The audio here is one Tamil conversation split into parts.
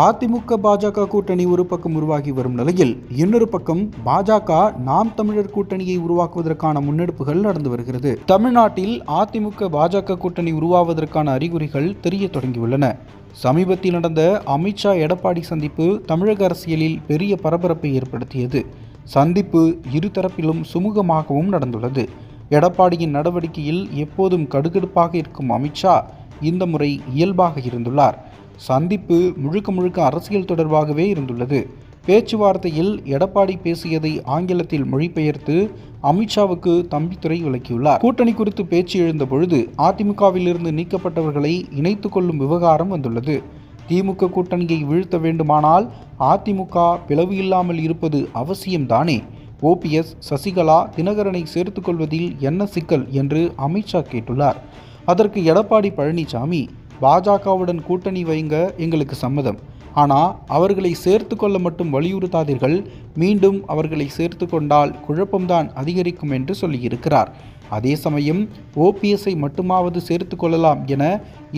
அதிமுக பாஜக கூட்டணி ஒரு பக்கம் உருவாகி வரும் நிலையில் இன்னொரு பக்கம் பாஜக நாம் தமிழர் கூட்டணியை உருவாக்குவதற்கான முன்னெடுப்புகள் நடந்து வருகிறது. தமிழ்நாட்டில் அதிமுக பாஜக கூட்டணி உருவாவதற்கான அறிகுறிகள் தெரிய தொடங்கியுள்ளன. சமீபத்தில் நடந்த அமித்ஷா எடப்பாடி சந்திப்பு தமிழக அரசியலில் பெரிய பரபரப்பை ஏற்படுத்தியது. சந்திப்பு இருதரப்பிலும் சுமூகமாகவும் நடந்துள்ளது. எடப்பாடியின் நடவடிக்கையில் எப்போதும் கடுகடுப்பாக இருக்கும் அமித்ஷா இந்த முறை இயல்பாக இருந்துள்ளார். சந்திப்பு முழுக்க முழுக்க அரசியல் தொடர்பாகவே இருந்துள்ளது. பேச்சுவார்த்தையில் எடப்பாடி பேசியதை ஆங்கிலத்தில் மொழிபெயர்த்து அமித்ஷாவுக்கு தம்பித்துறை விளக்கியுள்ளார். கூட்டணி குறித்து பேச்சு எழுந்த பொழுது அதிமுகவிலிருந்து நீக்கப்பட்டவர்களை இணைத்து கொள்ளும் விவகாரம் வந்துள்ளது. திமுக கூட்டணியை வீழ்த்த வேண்டுமானால் அதிமுக பிளவு இல்லாமல் இருப்பது அவசியம்தானே? ஓபிஎஸ் சசிகலா தினகரனை சேர்த்துக்கொள்வதில் என்ன சிக்கல் என்று அமித்ஷா கேட்டுள்ளார். அதற்கு எடப்பாடி பழனிசாமி பாஜகவுடன் கூட்டணி வைங்க எங்களுக்கு சம்மதம். ஆனால் அவர்களை சேர்த்து கொள்ள மட்டும் வலியுறுத்தாதீர்கள். மீண்டும் அவர்களை சேர்த்து கொண்டால் குழப்பம்தான் அதிகரிக்கும் என்று சொல்லியிருக்கிறார். அதே சமயம் ஓபிஎஸ்ஐ மட்டுமாவது சேர்த்து கொள்ளலாம் என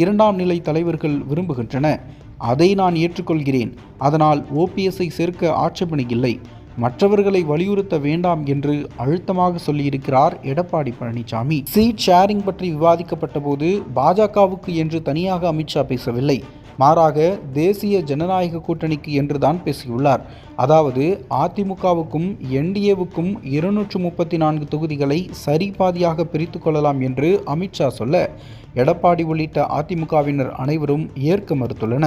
இரண்டாம் நிலை தலைவர்கள் விரும்புகின்றன. அதை நான் ஏற்றுக்கொள்கிறேன். அதனால் ஓபிஎஸ்ஐ சேர்க்க ஆட்சேபனை இல்லை. மற்றவர்களை வலியுறுத்த வேண்டாம் என்று அழுத்தமாக சொல்லியிருக்கிறார் எடப்பாடி பழனிசாமி. சீட் ஷேரிங் பற்றி விவாதிக்கப்பட்ட போது பாஜகவுக்கு என்று தனியாக அமித்ஷா பேசவில்லை. மாறாக தேசிய ஜனநாயக கூட்டணிக்கு என்றுதான் பேசியுள்ளார். அதாவது அதிமுகவுக்கும் என்டிஏவுக்கும் இருநூற்று முப்பத்தி நான்கு தொகுதிகளை சரிபாதியாக பிரித்து கொள்ளலாம் என்று அமித்ஷா சொல்ல எடப்பாடி உள்ளிட்ட அதிமுகவினர் அனைவரும் ஏற்க மறுத்துள்ளன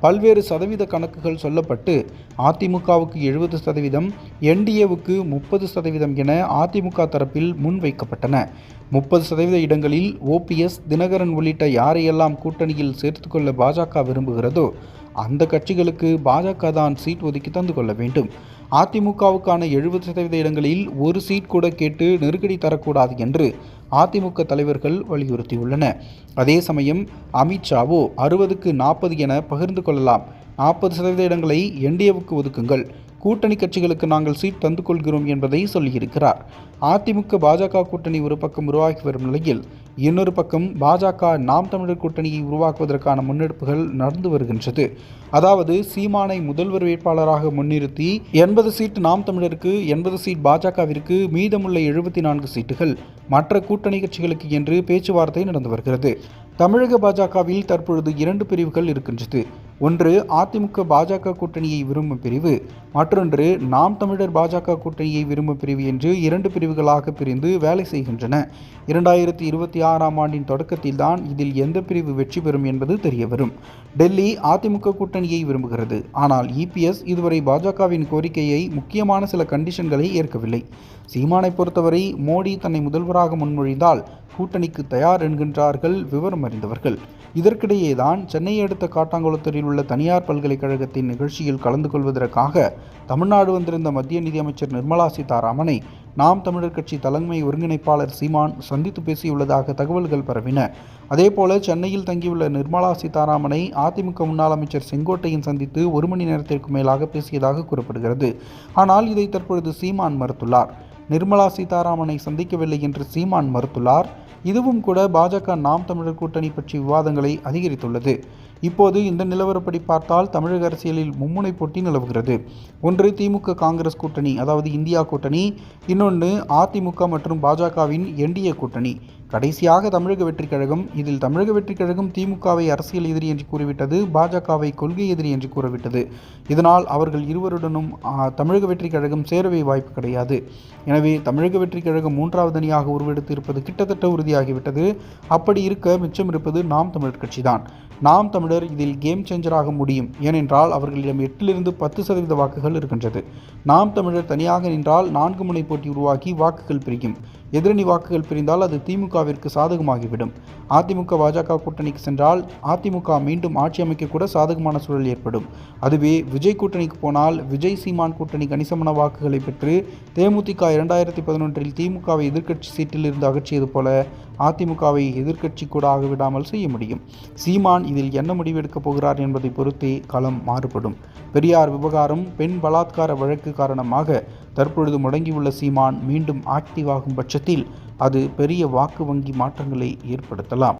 பல்வேறு சதவீத கணக்குகள் சொல்லப்பட்டு அதிமுகவுக்கு எழுபது சதவீதம் என்டிஏவுக்கு முப்பது சதவீதம் என அதிமுக தரப்பில் முன்வைக்கப்பட்டன முப்பது சதவீத இடங்களில் ஓபிஎஸ் தினகரன் உள்ளிட்ட யாரையெல்லாம் கூட்டணியில் சேர்த்துக்கொள்ள பாஜக விரும்புகிறதோ அந்த கட்சிகளுக்கு பாஜக தான் சீட் ஒதுக்கி தந்து கொள்ள வேண்டும். அதிமுகவுக்கான எழுபது சதவீத இடங்களில் ஒரு சீட் கூட கேட்டு நெருக்கடி தரக்கூடாது என்று அதிமுக தலைவர்கள் வலியுறுத்தியுள்ளன. அதே சமயம் அமித்ஷாவோ அறுபதுக்கு நாற்பது என பகிர்ந்து கொள்ளலாம். நாற்பது சதவீத இடங்களை என்டிஏவுக்கு ஒதுக்குங்கள். கூட்டணி கட்சிகளுக்கு நாங்கள் சீட் தந்து கொள்கிறோம் என்பதை சொல்லியிருக்கிறார். அதிமுக பாஜக கூட்டணி ஒரு பக்கம் உருவாகி வரும் நிலையில் இன்னொரு பக்கம் பாஜக நாம் தமிழர் கூட்டணியை உருவாக்குவதற்கான முன்னெடுப்புகள் நடந்து வருகின்றது. அதாவது சீமானை முதல்வர் வேட்பாளராக முன்னிறுத்தி எண்பது சீட் நாம் தமிழருக்கு எண்பது சீட் பாஜகவிற்கு மீதமுள்ள எழுபத்தி நான்கு சீட்டுகள் மற்ற கூட்டணி கட்சிகளுக்கு என்று பேச்சுவார்த்தை நடந்து வருகிறது. தமிழக பாஜகவில் தற்பொழுது இரண்டு பிரிவுகள் இருக்கின்றது. ஒன்று அதிமுக பாஜக கூட்டணியை விரும்பும் பிரிவு. மற்றொன்று நாம் தமிழர் பாஜக கூட்டணியை விரும்பும் பிரிவு என்று இரண்டு பிரிவுகளாக பிரிந்து வேலை செய்கின்றன. இரண்டாயிரத்தி இருபத்தி ஆறாம் ஆண்டின் தொடக்கத்தில்தான் இதில் எந்த பிரிவு வெற்றி பெறும் என்பது தெரியவரும். டெல்லி அதிமுக கூட்டணியை விரும்புகிறது. ஆனால் இபிஎஸ் இதுவரை பாஜகவின் கோரிக்கையை முக்கியமான சில கண்டிஷன்களை ஏற்கவில்லை. சீமானை பொறுத்தவரை மோடி தன்னை முதல்வராக முன்மொழிந்தால் கூட்டணிக்கு தயார் என்கின்றார்கள் விவரம் அறிந்தவர்கள் இதற்கிடையே தான் சென்னையை அடுத்த காட்டாங்குளத்தூரில் உள்ள தனியார் பல்கலைக்கழகத்தின் நிகழ்ச்சியில் கலந்து கொள்வதற்காக தமிழ்நாடு வந்திருந்த மத்திய நிதியமைச்சர் நிர்மலா சீதாராமனை நாம் தமிழர் கட்சி தலைமை ஒருங்கிணைப்பாளர் சீமான் சந்தித்து பேசியுள்ளதாக தகவல்கள் பரவின. அதேபோல சென்னையில் தங்கியுள்ள நிர்மலா சீதாராமனை அதிமுக முன்னாள் அமைச்சர் செங்கோட்டையன் சந்தித்து ஒரு மணி நேரத்திற்கு மேலாக பேசியதாக கூறப்படுகிறது. ஆனால் இதை தற்பொழுது சீமான் மறுத்துள்ளார். நிர்மலா சீதாராமனை சந்திக்கவில்லை என்று சீமான் மறுத்துள்ளார். இதுவும் கூட பாஜக நாம் தமிழர் கூட்டணி பற்றி விவாதங்களை அதிகரித்துள்ளது. இப்போது இந்த நிலவரப்படி பார்த்தால் தமிழக அரசியலில் மும்முனை போட்டி நிலவுகிறது. ஒன்று திமுக காங்கிரஸ் கூட்டணி அதாவது இந்தியா கூட்டணி. இன்னொன்று அதிமுக மற்றும் பாஜகவின் என்டிஏ கூட்டணி. கடைசியாக தமிழக வெற்றிக் கழகம் இதில் தமிழக வெற்றிக் கழகம் திமுகவை அரசியல் எதிரி என்று கூறிவிட்டது பாஜகவை கொள்கை எதிரி என்று கூறிவிட்டது. இதனால் அவர்கள் இருவருடனும் தமிழக வெற்றிக் கழகம் சேரவே வாய்ப்பு கிடையாது. எனவே தமிழக வெற்றிக் கழகம் மூன்றாவது அணியாக உருவெடுத்து இருப்பது கிட்டத்தட்ட உறுதியாகிவிட்டது. அப்படி இருக்க மிச்சம் இருப்பது நாம் தமிழர் கட்சிதான். நாம் தமிழர் இதில் கேம் சேஞ்சராக முடியும். ஏனென்றால் அவர்களிடம் எட்டிலிருந்து பத்து சதவீத வாக்குகள் இருக்கின்றது. நாம் தமிழர் தனியாக நின்றால் நான்கு முனை போட்டி உருவாக்கி வாக்குகள் பிரிக்கும் எதிரணி வாக்குகள் பிரிந்தால் அது திமுகவிற்கு சாதகமாகிவிடும். அதிமுக பாஜக கூட்டணிக்கு சென்றால் அதிமுக மீண்டும் ஆட்சி அமைக்க கூட சாதகமான சூழல் ஏற்படும். அதுவே விஜய் கூட்டணிக்கு போனால் விஜய் சீமான் கூட்டணி கணிசமான வாக்குகளை பெற்று தேமுதிக இரண்டாயிரத்தி பதினொன்றில் திமுகவை எதிர்க்கட்சி சீட்டில் இருந்து அகற்றியது போல அதிமுகவை எதிர்க்கட்சி கூட ஆகவிடாமல் செய்ய முடியும். சீமான் இதில் என்ன முடிவெடுக்கப் போகிறார் என்பதை பொறுத்தே களம் மாறுபடும். பெரியார் விவகாரம் பெண் பலாத்கார வழக்கு காரணமாக தற்பொழுது முடங்கியுள்ள சீமான் மீண்டும் ஆக்டிவ் ஆகும் பட்சத்தில் அது பெரிய வாக்கு வங்கி மாற்றங்களை ஏற்படுத்தலாம்.